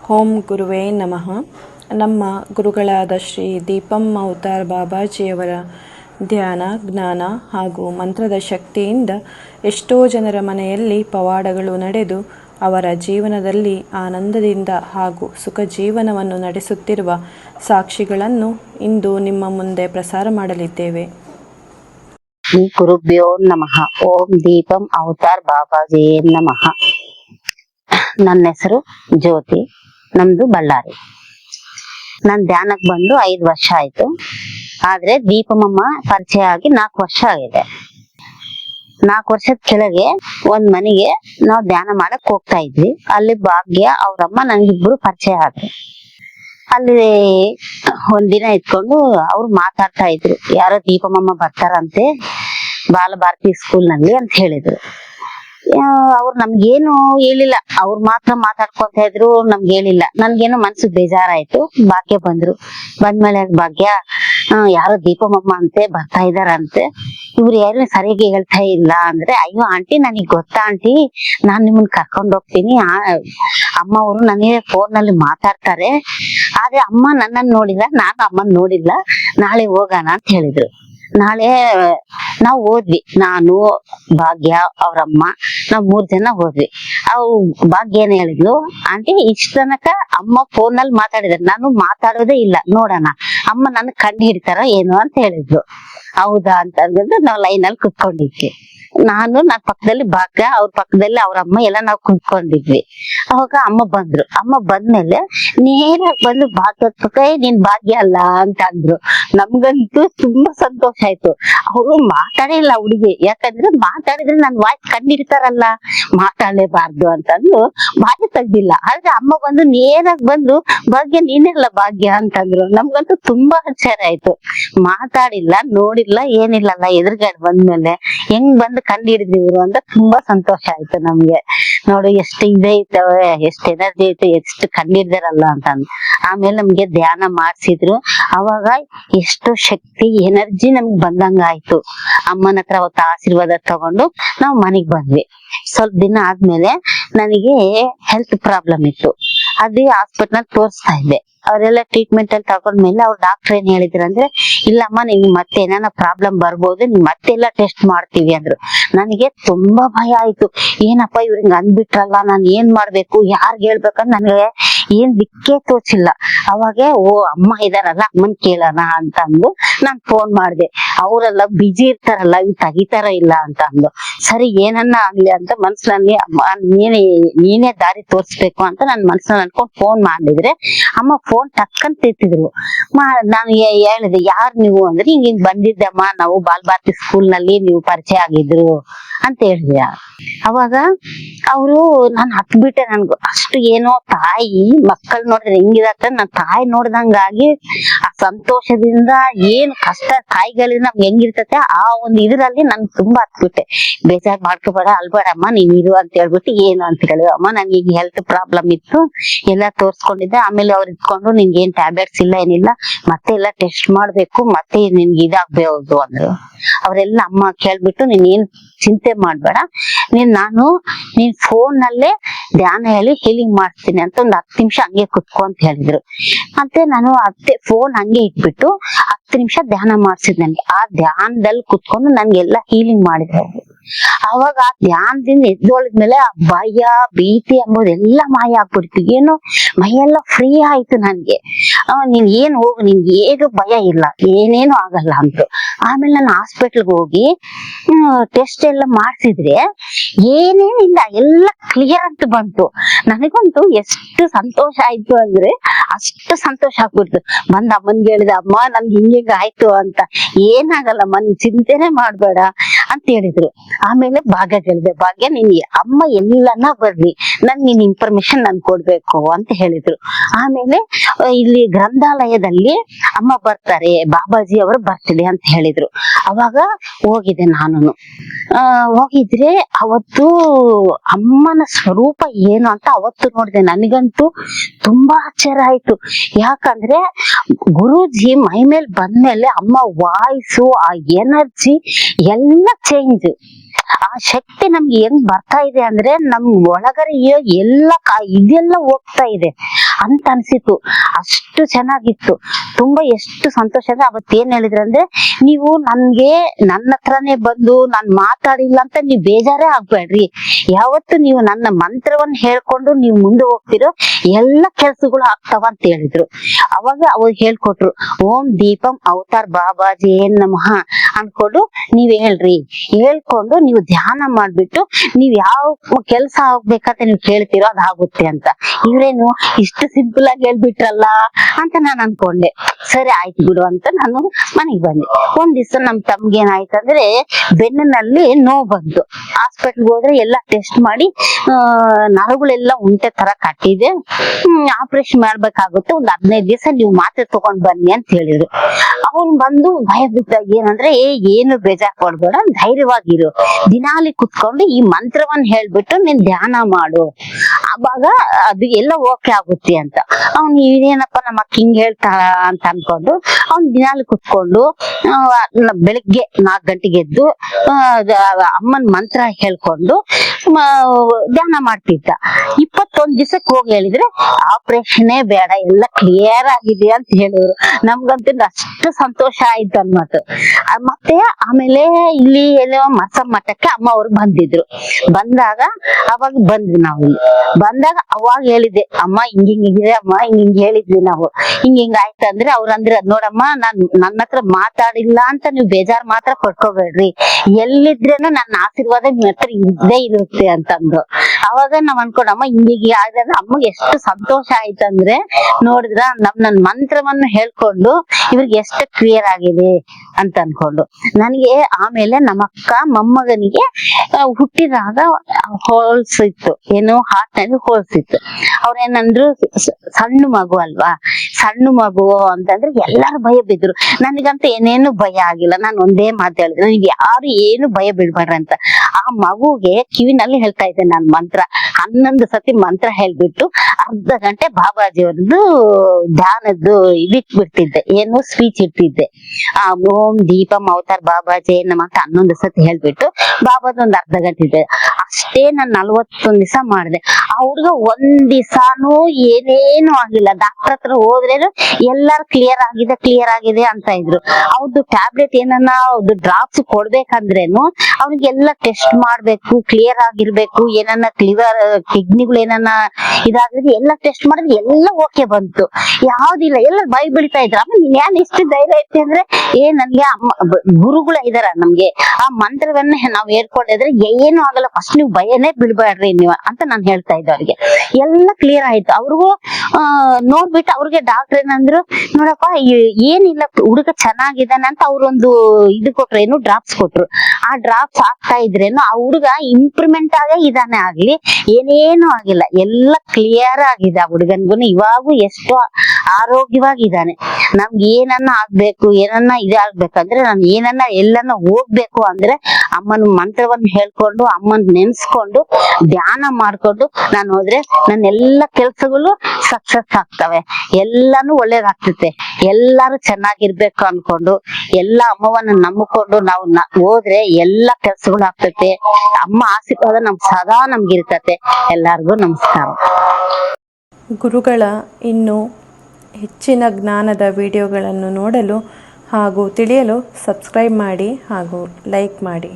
ಓಂ ಗುರುವೇ ನಮಃ. ನಮ್ಮ ಗುರುಗಳಾದ ಶ್ರೀ ದೀಪಂ ಅವತಾರ್ ಬಾಬಾಜಿಯವರ ಧ್ಯಾನ, ಜ್ಞಾನ ಹಾಗೂ ಮಂತ್ರದ ಶಕ್ತಿಯಿಂದ ಎಷ್ಟೋ ಜನರ ಮನೆಯಲ್ಲಿ ಪವಾಡಗಳು ನಡೆದು ಅವರ ಜೀವನದಲ್ಲಿ ಆನಂದದಿಂದ ಹಾಗೂ ಸುಖ ಜೀವನವನ್ನು ನಡೆಸುತ್ತಿರುವ ಸಾಕ್ಷಿಗಳನ್ನು ಇಂದು ನಿಮ್ಮ ಮುಂದೆ ಪ್ರಸಾರ ಮಾಡಲಿದ್ದೇವೆ. ಗುರುಭ್ಯೋ ನಮಃ. ಓಂ ದೀಪಂ ಅವತಾರ್ ಬಾಬಾಜಿ ನಮಃ. ನನ್ನ ಹೆಸರು ಜ್ಯೋತಿ. ನಮ್ದು ಬಳ್ಳಾರಿ. ನಾನು ಧ್ಯಾನಕ್ ಬಂದು ಐದು ವರ್ಷ ಆಯ್ತು. ಆದ್ರೆ ದೀಪಮಮ್ಮ ಪರಿಚಯ ಆಗಿ ನಾಲ್ಕು ವರ್ಷ ಆಗಿದೆ. ನಾಲ್ಕು ವರ್ಷದ ಕೆಳಗೆ ಒಂದ್ ಮನೆಗೆ ನಾವು ಧ್ಯಾನ ಮಾಡಕ್ ಹೋಗ್ತಾ ಇದ್ವಿ. ಅಲ್ಲಿ ಭಾಗ್ಯ, ಅವ್ರಮ್ಮ ನಂಗಿಬ್ರು ಪರಿಚಯ ಆದ್ರು. ಅಲ್ಲಿ ಒಂದಿನ ಇಟ್ಕೊಂಡು ಅವ್ರು ಮಾತಾಡ್ತಾ ಇದ್ರು. ಯಾರೋ ದೀಪಮಮ್ಮ ಬರ್ತಾರಂತೆ, ಬಾಲಭಾರತಿ ಸ್ಕೂಲ್ನಲ್ಲಿ ಅಂತ ಹೇಳಿದ್ರು. ಅವ್ರು ನಮ್ಗೇನು ಹೇಳಿಲ್ಲ. ಅವ್ರು ಮಾತ್ರ ಮಾತಾಡ್ಕೊಂತ ಇದ್ರು, ನಮ್ಗೆ ಹೇಳಿಲ್ಲ. ನನ್ಗೇನು ಮನ್ಸು ಬೇಜಾರಾಯ್ತು. ಭಾಗ್ಯ ಬಂದ್ರು. ಬಂದ್ಮೇಲೆ ಭಾಗ್ಯ ಯಾರೋ ದೀಪಮಮ್ಮ ಅಂತೆ, ಬರ್ತಾ ಇದಾರಂತೆ ಇವ್ರು ಯಾರು ಸರಿಯಾಗಿ ಹೇಳ್ತಾ ಇಲ್ಲ ಅಂದ್ರೆ, ಅಯ್ಯೋ, ಆಂಟಿ, ನನಗ್ ಗೊತ್ತಾ ಆಂಟಿ? ನಾನ್ ನಿಮ್ಮನ್ನ ಕರ್ಕೊಂಡ್ ಹೋಗ್ತೀನಿ. ಅಮ್ಮ ಅವರು ನನಗೆ ಫೋನ್ನಲ್ಲಿ ಮಾತಾಡ್ತಾರೆ. ಆದ್ರೆ ಅಮ್ಮ ನನ್ನನ್ನು ನೋಡಿಲ್ಲ, ನಾನು ಅಮ್ಮನ್ ನೋಡಿಲ್ಲ. ನಾಳೆ ಹೋಗೋಣ ಅಂತ ಹೇಳಿದ್ರು. ನಾಳೆ ನಾವು ಹೋದ್ವಿ. ನಾನು, ಭಾಗ್ಯ, ಅವ್ರಮ್ಮ ನಾವ್ ಮೂರ್ ಜನ ಹೋದ್ವಿ. ಅವ್ ಭಾಗ್ಯ ಏನ್ ಹೇಳಿದ್ಲು, ಆಂಟಿ, ಇಷ್ಟ ತನಕ ಅಮ್ಮ ಫೋನ್ನಲ್ಲಿ ಮಾತಾಡಿದಾರೆ. ನಾನು ಮಾತಾಡೋದೇ ಇಲ್ಲ. ನೋಡೋಣ. ಅಮ್ಮ ನನ್ ಕಂಡು ಹಿಡಿತಾರ ಏನು ಅಂತ ಹೇಳಿದ್ಲು. ಹೌದಾ ಅಂತ ಅಂದ್ಬಿಟ್ಟು ನಾವ್ ಲೈನ್ ಅಲ್ಲಿ ಕುತ್ಕೊಂಡಿದ್ವಿ. ನಾನು ನನ್ನ ಪಕ್ಕದಲ್ಲಿ ಭಾಗ್ಯ ಅವ್ರ ಪಕ್ಕದಲ್ಲಿ ಅವ್ರ ಅಮ್ಮ ಎಲ್ಲ ನಾವು ಕುಂತ್ಕೊಂಡಿದ್ವಿ. ಅವಾಗ ಅಮ್ಮ ಬಂದ್ರು. ಅಮ್ಮ ಬಂದ್ಮೇಲೆ ನೇರಾಗಿ ಬಂದು ಭಾಗ್ಯ ಪಕ್ಕ "ಏ, ನೀನ್ ಭಾಗ್ಯ ಅಲ್ಲ ಅಂತ ಅಂದ್ರು. ನಮ್ಗಂತೂ ತುಂಬಾ ಸಂತೋಷ ಆಯ್ತು. ಅವ್ರು ಮಾತಾಡಿಲ್ಲ ಹುಡುಗಿ. ಯಾಕಂದ್ರೆ ಮಾತಾಡಿದ್ರೆ ನನ್ ವಾಯ್ಸ್ ಕಂಡಿರ್ತಾರಲ್ಲ ಮಾತಾಡಲೇಬಾರ್ದು ಅಂತಂದು ಭಾಗ್ಯ ತೆಗ್ದಿಲ್ಲ. ಆದ್ರೆ ಅಮ್ಮ ಬಂದು ನೇರಾಗಿ ಬಂದು ಭಾಗ್ಯ ನೀನೆಲ್ಲ ಭಾಗ್ಯ ಅಂತಂದ್ರು. ನಮ್ಗಂತೂ ತುಂಬಾ ಆಶ್ಚರ್ಯ ಆಯ್ತು ಮಾತಾಡಿಲ್ಲ ನೋಡಿಲ್ಲ ಏನಿಲ್ಲಲ್ಲ. ಎದುರುಗಡೆ ಬಂದ್ಮೇಲೆ ಹೆಂಗ್ ಬಂದು ಕಂಡು ಹಿಡಿದ್ರಿ ಇವ್ರು ಅಂತ ತುಂಬಾ ಸಂತೋಷ ಆಯ್ತು ನಮ್ಗೆ. ನೋಡು ಎಷ್ಟು ಇದೇ ಐತವೆ ಎಷ್ಟು ಎನರ್ಜಿ ಐತೆ ಎಷ್ಟು ಕಂಡಿಡ್ದಾರಲ್ಲ ಅಂತ ಆಮೇಲೆ ನಮ್ಗೆ ಧ್ಯಾನ ಮಾಡ್ಸಿದ್ರು. ಅವಾಗ ಎಷ್ಟು ಶಕ್ತಿ ಎನರ್ಜಿ ನಮ್ಗೆ ಬಂದಂಗ ಆಯ್ತು. ಅಮ್ಮನ ಹತ್ರ ಅವತ್ತು ಆಶೀರ್ವಾದ ತಗೊಂಡು ನಾವು ಮನೆಗ್ ಬಂದ್ವಿ. ಸ್ವಲ್ಪ ದಿನ ಆದ್ಮೇಲೆ ನನಗೆ ಹೆಲ್ತ್ ಪ್ರಾಬ್ಲಮ್ ಇತ್ತು. ಅದೇ ಹಾಸ್ಪಿಟ್ಲ್ ತೋರಿಸ್ತಾ ಇದ್ದೆ. ಅವರೆಲ್ಲ ಟ್ರೀಟ್ಮೆಂಟ್ ಅಲ್ಲಿ ತಗೊಂಡ್ಮೇಲೆ ಅವ್ರ ಡಾಕ್ಟರ್ ಏನ್ ಹೇಳಿದ್ರು ಅಂದ್ರೆ ಇಲ್ಲಮ್ಮ ನಿಮ್ಗೆ ಮತ್ತೆ ಏನಾನ ಪ್ರಾಬ್ಲಮ್ ಬರ್ಬೋದು ನಿಮ್ ಮತ್ತೆಲ್ಲ ಟೆಸ್ಟ್ ಮಾಡ್ತೀವಿ ಅಂದ್ರು. ನನಗೆ ತುಂಬಾ ಭಯ ಆಯ್ತು. ಏನಪ್ಪ ಇವ್ರಿಗೆ ಅಂದ್ಬಿಟ್ರಲ್ಲ ನಾನು ಏನ್ ಮಾಡ್ಬೇಕು? ಯಾರ್ಗ್ ಹೇಳ್ಬೇಕಂತ ನನಗೆ ಏನ್ ದಿಕ್ಕೇ ತೋಚಿಲ್ಲ ಅವಾಗ, ಓ, ಅಮ್ಮ ಇದಾರಲ್ಲ ಅಮ್ಮನ್ ಕೇಳೋಣ ಅಂತ ಅಂದು ನಾನ್ ಫೋನ್ ಮಾಡ್ದೆ. ಅವರೆಲ್ಲ ಬಿಜಿ ಇರ್ತಾರಲ್ಲ ಇವ್ ತೆಗಿತಾರ ಇಲ್ಲ ಅಂತ ಅಂದು ಸರಿ, ಏನನ್ನ ಆಗ್ಲಿ ಅಂತ ಮನ್ಸಿನಲ್ಲಿ ನೀನೇ ನೀನೇ ದಾರಿ ತೋರ್ಸ್ಬೇಕು ಅಂತ ನನ್ ಮನ್ಸಲ್ಲಿ ಅನ್ಕೊಂಡ್ ಫೋನ್ ಮಾಡಿದ್ರೆ ಅಮ್ಮ ಫೋನ್ ತಕ್ಕಂತ ಎತ್ತಿದ್ರು. ನಾನು ಹೇಳಿದೆ, ಯಾರು ನೀವು? ಅಂದ್ರೆ, ಹಿಂಗ್ ಹಿಂಗ್ ಬಂದಿದ್ದಮ್ಮ, ನಾವು ಬಾಲ್ಭಾರತಿ ಸ್ಕೂಲ್ನಲ್ಲಿ ನೀವು ಪರಿಚಯ ಆಗಿದ್ರು ಅಂತ ಹೇಳ್ದೆ ಅವಾಗ, ಅವರು, ನಾನು ಹತ್ಬಿಟ್ಟೆ ನನ್ಗು. ಅಷ್ಟು ಏನೋ ತಾಯಿ ಮಕ್ಕಳು ನೋಡಿದ್ರೆ ಹೆಂಗಿರತ್ತ ನನ್ ತಾಯಿ ನೋಡ್ದಂಗಾಗಿ ಆ ಸಂತೋಷದಿಂದ ಏನ್ ಕಷ್ಟ ತಾಯಿಗಳಿಂದ ನಮ್ಗೆ ಹೆಂಗಿರ್ತತೆ, ಆ ಒಂದ್ ಇದ್ರಲ್ಲಿ ನನ್ ತುಂಬಾ ಹತ್ಬಿಟ್ಟೆ. ಬೇಜಾರ್ ಮಾಡ್ಕೋಬೇಡ ಅಲ್ಬೇಡಮ್ಮ ನೀನ್ ಇರು ಅಂತ ಹೇಳ್ಬಿಟ್ಟು ಏನು ಅಂತ ಹೇಳಿ ಅಮ್ಮ ನನಗೆ ಈಗ ಹೆಲ್ತ್ ಪ್ರಾಬ್ಲಮ್ ಇತ್ತು, ಎಲ್ಲ ತೋರ್ಸ್ಕೊಂಡಿದ್ದೆ. ಆಮೇಲೆ ಅವ್ರು ಇದ್ಕೊಂಡು ನಿನ್ಗೆ ಏನ್ ಟ್ಯಾಬ್ಲೆಟ್ಸ್ ಇಲ್ಲ, ಏನಿಲ್ಲ, ಮತ್ತೆ ಎಲ್ಲ ಟೆಸ್ಟ್ ಮಾಡ್ಬೇಕು, ಮತ್ತೆ ನಿನ್ಗೆ ಇದಾಗ್ಬೋದು ಅಂದ್ರು. ಅವರೆಲ್ಲ ಅಮ್ಮ ಕೇಳ್ಬಿಟ್ಟು ನೀನ್ ಏನ್ ಚಿಂತೆ ಮಾಡ್ಬೇಡ. ನೀನ್ ನಾನು ನೀನ್ ಫೋನ್ ನಲ್ಲೇ ಧ್ಯಾನ ಹೇಳಿ ಹೀಲಿಂಗ್ ಮಾಡ್ತೀನಿ ಅಂತ ಒಂದ್ ಹತ್ತು ನಿಮಿಷ ಹಂಗೆ ಕುತ್ಕೊ ಅಂತ ಹೇಳಿದ್ರು. ಮತ್ತೆ ನಾನು ಅತ್ತೆ ಫೋನ್ ಹಂಗೆ ಇಟ್ಬಿಟ್ಟು ಹತ್ತು ನಿಮಿಷ ಧ್ಯಾನ ಮಾಡ್ಸಿದ್ ನನ್ಗೆ ಆ ಧ್ಯಾನದಲ್ಲಿ ಕುತ್ಕೊಂಡು ನನ್ಗೆಲ್ಲ ಹೀಲಿಂಗ್ ಮಾಡಿದ್ರು. ಅವಾಗ ಧ್ಯಾನದಿಂದ ಎದ್ದೊಳದ್ಮೇಲೆ ಆ ಭಯ, ಭೀತಿ ಎಂಬುದೆಲ್ಲ ಮಾಯ ಆಗ್ಬಿಡ್ತು. ಏನು? ಮೈಯೆಲ್ಲ ಫ್ರೀ ಆಯ್ತು ನನ್ಗೆ. ನೀನ್ ಏನ್ ಹೋಗು ಏನು ಭಯ ಇಲ್ಲ. ಏನೇನು ಆಗಲ್ಲ ಅಂತ ಆಮೇಲೆ ನಾನು ಹಾಸ್ಪಿಟ್ಲ್ಗೆ ಹೋಗಿ ಟೆಸ್ಟ್ ಎಲ್ಲ ಮಾಡ್ಸಿದ್ರೆ ಏನೇನಿಲ್ಲ, ಎಲ್ಲ ಕ್ಲಿಯರ್ ಅಂತ ಬಂತು. ನನಗಂತೂ ಎಷ್ಟು ಸಂತೋಷ ಆಯ್ತು ಅಂದ್ರೆ ಅಷ್ಟು ಸಂತೋಷ ಆಗ್ಬಿಡ್ತು. ಬಂದ ಅಮ್ಮನ್ಗೆ ಹೇಳಿದ, ಅಮ್ಮ ನನ್ಗೆ ಹಿಂಗಿಂಗ ಆಯ್ತು ಅಂತ. ಏನಾಗಲ್ಲಮ್ಮ, ನೀನ್ ಚಿಂತೆನೆ ಮಾಡ್ಬೇಡ. ಅಂತ ಹೇಳಿದ್ರು. ಆಮೇಲೆ ಭಾಗ್ಯ ಕೇಳಿದೆ ಭಾಗ್ಯ, ನೀನ್ ಅಮ್ಮ ಎಲ್ಲನ ಬರ್ಲಿ ನನ್ ನೀನ್ ಇನ್ಫಾರ್ಮೇಶನ್ ನನ್ ಕೊಡ್ಬೇಕು ಅಂತ ಹೇಳಿದ್ರು. ಆಮೇಲೆ ಇಲ್ಲಿ ಗ್ರಂಥಾಲಯದಲ್ಲಿ ಅಮ್ಮ ಬರ್ತಾರೆ ಬಾಬಾಜಿ ಅವರು ಬರ್ತಿದೆ ಅಂತ ಹೇಳಿದ್ರು. ಅವಾಗ ಹೋಗಿದೆ ನಾನು ಹೋಗಿದ್ರೆ ಅವತ್ತು ಅಮ್ಮನ ಸ್ವರೂಪ ಏನು ಅಂತ ಅವತ್ತು ನೋಡಿದೆ. ನನಗಂತೂ ತುಂಬಾ ಆಶ್ಚರ್ಯ ಆಯ್ತು. ಯಾಕಂದ್ರೆ ಗುರೂಜಿ ಮೈ ಮೇಲೆ ಬಂದ್ಮೇಲೆ ಅಮ್ಮ ವಾಯ್ಸು, ಆ ಎನರ್ಜಿ ಎಲ್ಲ ಚೇಂಜ್ ಆ ಶಕ್ತಿ ನಮ್ಗೆ ಹೆಂಗ್ ಬರ್ತಾ ಇದೆ ಅಂದ್ರೆ ನಮ್ ಒಳಗಡೆ ಎಲ್ಲ ಇದೆಲ್ಲ ಹೋಗ್ತಾ ಇದೆ ಅಂತ ಅನ್ಸಿತ್ತು. ಅಷ್ಟು ಚೆನ್ನಾಗಿತ್ತು. ತುಂಬಾ ಎಷ್ಟು ಸಂತೋಷ ಅಂದ್ರೆ ಅವತ್ತು ಏನ್ ಹೇಳಿದ್ರು ಅಂದ್ರೆ, ನೀವು ನನ್ಗೆ ನನ್ನ ಹತ್ರನೇ ಬಂದು ನಾನ್ ಮಾತಾಡಿಲ್ಲ ಅಂತ ನೀವು ಬೇಜಾರೇ ಆಗ್ಬೇಡ್ರಿ. ಯಾವತ್ತು ನೀವು ನನ್ನ ಮಂತ್ರವನ್ನ ಹೇಳ್ಕೊಂಡು ನೀವು ಮುಂದೆ ಹೋಗ್ತಿರೋ ಎಲ್ಲ ಕೆಲ್ಸಗಳು ಆಗ್ತಾವ ಅಂತ ಹೇಳಿದ್ರು. ಅವಾಗ ಅವ್ರು ಹೇಳ್ಕೊಟ್ರು, ಓಂ ದೀಪಂ ಅವತಾರ್ ಬಾಬಾಜಿ ಏನ್ ನಮಃ ಅನ್ಕೊಂಡು ನೀವ್ ಹೇಳ್ರಿ. ಹೇಳ್ಕೊಂಡು ನೀವು ಧ್ಯಾನ ಮಾಡ್ಬಿಟ್ಟು ನೀವ್ ಯಾವ ಕೆಲ್ಸ ಆಗ್ಬೇಕಂತ ನೀವು ಕೇಳ್ತಿರೋ ಅದಾಗುತ್ತೆ ಅಂತ. ಇವ್ರೇನು ಇಷ್ಟು ಸಿಂಪಲ್ ಆಗಿ ಹೇಳ್ಬಿಟ್ರಲ್ಲ ಅಂತ ನಾನು ಅನ್ಕೊಂಡೆ. ಸರಿ ಆಯ್ತು ಬಿಡು ಅಂತ ನಾನು ಮನೆಗೆ ಬಂದೆ. ಒಂದ್ ದಿವಸ ನಮ್ ತಮ್ಗೆ ಏನಾಯ್ತಂದ್ರೆ ಬೆನ್ನಿನಲ್ಲಿ ನೋವು ಬಂತು. ಹಾಸ್ಪಿಟ್ಲ್ಗೆ ಹೋದ್ರೆ ಎಲ್ಲ ಟೆಸ್ಟ್ ಮಾಡಿ ನರಗಳೆಲ್ಲ ಉಂಟೆ ತರ ಕಟ್ಟಿದೆ. ಆಪರೇಷನ್ ಮಾಡ್ಬೇಕಾಗುತ್ತೆ. ಒಂದ್ ಹದಿನೈದು ದಿವಸ ನೀವು ಮಾತ್ರೆ ತಗೊಂಡ್ ಬನ್ನಿ ಅಂತ ಹೇಳಿದ್ರು. ಅವ್ರು ಬಂದು ಭಯ ಬಿದ್ದ ಏನಂದ್ರೆ, ಏ, ಏನು ಬೇಜಾರ್ ಕೊಡ್ಬೇಡ ಧೈರ್ಯವಾಗಿರು. ದಿನಾಲಿ ಕುತ್ಕೊಂಡು ಈ ಮಂತ್ರವನ್ನ ಹೇಳ್ಬಿಟ್ಟು ನೀನ್ ಧ್ಯಾನ ಮಾಡು. ಅವಾಗ ಅದು ಎಲ್ಲ ಓಕೆ ಆಗುತ್ತೆ ಅಂತ. ಅವ್ನು, ಇದೇನಪ್ಪ ನಮ್ಮ ಅಕ್ಕ ಹಿಂಗ್ ಹೇಳ್ತಾಳ? ಅಂತ ಅನ್ಕೊಂಡು ಅವ್ನ್ ದಿನಾಲು ಕುತ್ಕೊಂಡು ಬೆಳಿಗ್ಗೆ ನಾಲ್ಕು ಗಂಟೆಗೆ ಎದ್ದು ಅಮ್ಮನ್ ಮಂತ್ರ ಹೇಳ್ಕೊಂಡು ಧ್ಯಾನ ಮಾಡ್ತಿದ್ದ. ಇಪ್ಪತ್ತೊಂದ್ ದಿವಸಕ್ಕೆ ಹೋಗಿ ಹೇಳಿದ್ರೆ, ಆಪರೇಷನ್ ಬೇಡ, ಎಲ್ಲ ಕ್ಲಿಯರ್ ಆಗಿದೆ ಅಂತ ಹೇಳಿದ್ರು. ನಮ್ಗಂತೂ ಅಷ್ಟು ಸಂತೋಷ ಆಯ್ತು ಅನ್ಮಾತು ಮತ್ತೆ ಆಮೇಲೆ ಇಲ್ಲಿ ಏನೋ ಮಸ ಮಠಕ್ಕೆ ಅಮ್ಮ ಅವ್ರು ಬಂದಿದ್ರು. ಬಂದಾಗ ಅವಾಗ ಬಂದ್ವಿ ನಾವು ಬಂದಾಗ ಅವಾಗ ಹೇಳಿದೆ ಅಮ್ಮ ಹಿಂಗ್ ಹಿಂಗಿದೆ ಅಮ್ಮ ಹಿಂಗ್ ಹಿಂಗ್ ಹೇಳಿದ್ವಿ ನಾವು. ಹಿಂಗ್ ಹಿಂಗ್ ಆಯ್ತು ಅಂದ್ರೆ ಅವ್ರ ಅಂದ್ರ, ನೋಡಮ್ಮ, ನಾನ್ ನನ್ನ ಹತ್ರ ಮಾತಾಡಿಲ್ಲ ಅಂತ ನೀವು ಬೇಜಾರ್ ಮಾತ್ರ ಪಡ್ಕೋಬೇಡ್ರಿ ಎಲ್ಲಿದ್ರೇನು ನನ್ನ ಆಶೀರ್ವಾದ ನಿಮ್ ಹತ್ರ ಇದ್ದೇ ಇರುತ್ತೆ ಅಂತಂದು ಅವಾಗ ನಾವ್ ಅನ್ಕೊಂಡಮ್ಮ, ಹಿಂಗಿಗೆ ಆದ್ರೆ ಅಮ್ಮಗೆ ಎಷ್ಟು ಸಂತೋಷ ಆಯ್ತಂದ್ರೆ ನೋಡಿದ್ರ ನಮ್ ನನ್ ಮಂತ್ರವನ್ನು ಹೇಳ್ಕೊಂಡು ಇವ್ರಿಗೆ ಎಷ್ಟು ಕ್ಲಿಯರ್ ಆಗಿದೆ ಅಂತ ಅನ್ಕೊಂಡು. ನನಗೆ ಆಮೇಲೆ ನಮ್ಮ ಅಕ್ಕ, ಮೊಮ್ಮಗನಿಗೆ ಹುಟ್ಟಿದಾಗ ಹೋಲ್ಸಿತ್ತು ಏನು ಹಾರ್ಟ್ನಲ್ಲಿ ಹೋಲ್ಸ್ ಇತ್ತು. ಅವ್ರೇನಂದ್ರು ಸಣ್ಣ ಮಗು ಅಲ್ವಾ? ಸಣ್ಣ ಮಗು ಅಂತಂದ್ರೆ ಎಲ್ಲಾರು ಭಯ ಬಿದ್ರು. ನನಗಂತ ಏನೇನು ಭಯ ಆಗಿಲ್ಲ. ನಾನು ಒಂದೇ ಮಾತು ಹೇಳಿದೆ. ನನಗೆ ಯಾರು ಏನು ಭಯ ಬಿಡ್ಬೇಡ್ರಿ ಅಂತ. ಆ ಮಗುಗೆ ಕಿವಿನಲ್ಲಿ ಹೇಳ್ತಾ ಇದ್ದೆ ನಾನು ಮಂತ್ರ. ಹನ್ನೊಂದು ಸತಿ ಮಂತ್ರ ಹೇಳ್ಬಿಟ್ಟು ಅರ್ಧ ಗಂಟೆ ಬಾಬಾಜಿ ಅವ್ರದ್ದು ಧ್ಯಾನದ್ದು ಇದಿಟ್ಬಿಡ್ತಿದ್ದೆ ಏನು ಸ್ಪೀಚ್ ಇಟ್ಟಿದ್ದೆ. ಆ ಓಂ ದೀಪಂ ಅವತಾರ್ ಬಾಬಾಜಿ ಏನಮ್ಮ ಅಂತ ಹನ್ನೊಂದು ಸತಿ ಹೇಳ್ಬಿಟ್ಟು ಬಾಬಾಜಿ ಒಂದ್ ಅರ್ಧ ಗಂಟೆ ಇದೆ ಅಷ್ಟೇ ನಾನ್ ನಲ್ವತ್ತೊಂದ್ ದಿವಸ ಮಾಡಿದೆ. ಆ ಹುಡ್ಗ ಒಂದ್ ದಿವಸಾನು ಏನೇನು ಆಗಿಲ್ಲ. ಡಾಕ್ಟರ್ ಹತ್ರ ಹೋದ್ರೇನು ಎಲ್ಲಾರು ಕ್ಲಿಯರ್ ಆಗಿದೆ ಕ್ಲಿಯರ್ ಆಗಿದೆ ಅಂತ ಇದ್ರು. ಅವ್ರದ್ದು ಟ್ಯಾಬ್ಲೆಟ್ ಏನನ್ನ ಅವ್ರದ್ದು ಡ್ರಾಪ್ಸ್ ಕೊಡ್ಬೇಕಂದ್ರೇನು ಅವ್ರಿಗೆಲ್ಲ ಟೆಸ್ಟ್ ಮಾಡ್ಬೇಕು ಕ್ಲಿಯರ್ ಆಗಿರ್ಬೇಕು, ಏನನ್ನ ಕ್ಲಿಯರ್ ಕಿಡ್ನಿಗಳು ಏನನ್ನ ಇದಾಗಿದ್ರೆ ಎಲ್ಲ ಟೆಸ್ಟ್ ಮಾಡಿದ್ರೆ ಎಲ್ಲ ಓಕೆ ಬಂತು. ಯಾವ್ದಿಲ್ಲ, ಎಲ್ಲ ಬೈ ಬಿಡ್ತಾ ಇದ್ರು. ಆಮೇಲೆ ನೀನ್ ಇಷ್ಟು ಧೈರ್ಯ ಐತೆ ಅಂದ್ರೆ, ಏ ನನ್ಗೆ ಗುರುಗಳ ಇದಾರ ನಮ್ಗೆ. ಆ ಮಂತ್ರವನ್ನ ನಾವ್ ಹೇಳ್ಕೊಂಡಿದ್ರೆ ಏನು ಆಗಲ್ಲ. ಫಸ್ಟ್ ನೀವು ಭಯನೇ ಬಿಡ್ಬೇಡ್ರಿ ನೀವು ಅಂತ ನಾನು ಹೇಳ್ತಾ ಇದ್ದೆ ಅವ್ರಿಗೆ. ಎಲ್ಲ ಕ್ಲಿಯರ್ ಆಯ್ತು. ಅವ್ರಿಗೂ ನೋಡ್ಬಿಟ್ಟು ಅವ್ರಿಗೆ ಡಾಕ್ಟರ್ ಏನಂದ್ರು, ನೋಡಪ್ಪ ಏನಿಲ್ಲ, ಹುಡುಗ ಚೆನ್ನಾಗಿದ್ದಾನೆ ಅಂತ ಅವ್ರೊಂದು ಇದು ಕೊಟ್ರು, ಏನು ಡ್ರಾಪ್ಸ್ ಕೊಟ್ರು. ಆ ಡ್ರಾಪ್ಸ್ ಹಾಕ್ತಾ ಇದ್ರೇನು ಆ ಹುಡುಗ ಇಂಪ್ರೂವ್ಮೆಂಟ್ ಆಗೇ ಇದಾನೆ ಆಗ್ಲಿ, ಏನೇನು ಆಗಿಲ್ಲ. ಎಲ್ಲ ಕ್ಲಿಯರ್ ಆಗಿದೆ ಆ ಹುಡುಗನ್ಗು ಇವಾಗೂ ಎಷ್ಟು ಆರೋಗ್ಯವಾಗಿದ್ದಾನೆ. ನಮ್ಗೆ ಏನನ್ನ ಆಗ್ಬೇಕು, ಏನನ್ನ ಇದಾಗ್ಬೇಕಂದ್ರೆ ನಾನು ಏನನ್ನ ಎಲ್ಲನ್ನ ಹೋಗ್ಬೇಕು ಅಂದ್ರೆ ಅಮ್ಮನ ಮಂತ್ರವನ್ನು ಹೇಳ್ಕೊಂಡು, ಅಮ್ಮನ್ ನೆನ್ಸ್ಕೊಂಡು, ಧ್ಯಾನ ಮಾಡ್ಕೊಂಡು ನಾನು ಹೋದ್ರೆ ನನ್ನ ಎಲ್ಲ ಕೆಲ್ಸಗಳು ಸಕ್ಸಸ್ ಆಗ್ತವೆ. ಎಲ್ಲಾನು ಒಳ್ಳೇದಾಗ್ತತೆ. ಎಲ್ಲಾರು ಚೆನ್ನಾಗಿರ್ಬೇಕು ಅನ್ಕೊಂಡು, ಎಲ್ಲ ಅಮ್ಮವನ್ನ ನಂಬಿಕೊಂಡು ನಾವು ಹೋದ್ರೆ ಎಲ್ಲಾ ಕೆಲ್ಸಗಳು ಆಗ್ತತೆ. ಅಮ್ಮ ಆಶೀರ್ವಾದ ನಮ್ ಸದಾ ನಮ್ಗಿರ್ತತೆ. ಎಲ್ಲಾರ್ಗು ನಮಸ್ಕಾರ. ಗುರುಗಳ ಇನ್ನೂ ಹೆಚ್ಚಿನ ಜ್ಞಾನದ ವಿಡಿಯೋಗಳನ್ನು ನೋಡಲು ಹಾಗೂ ತಿಳಿಯಲು ಸಬ್ಸ್ಕ್ರೈಬ್ ಮಾಡಿ ಹಾಗೂ ಲೈಕ್ ಮಾಡಿ.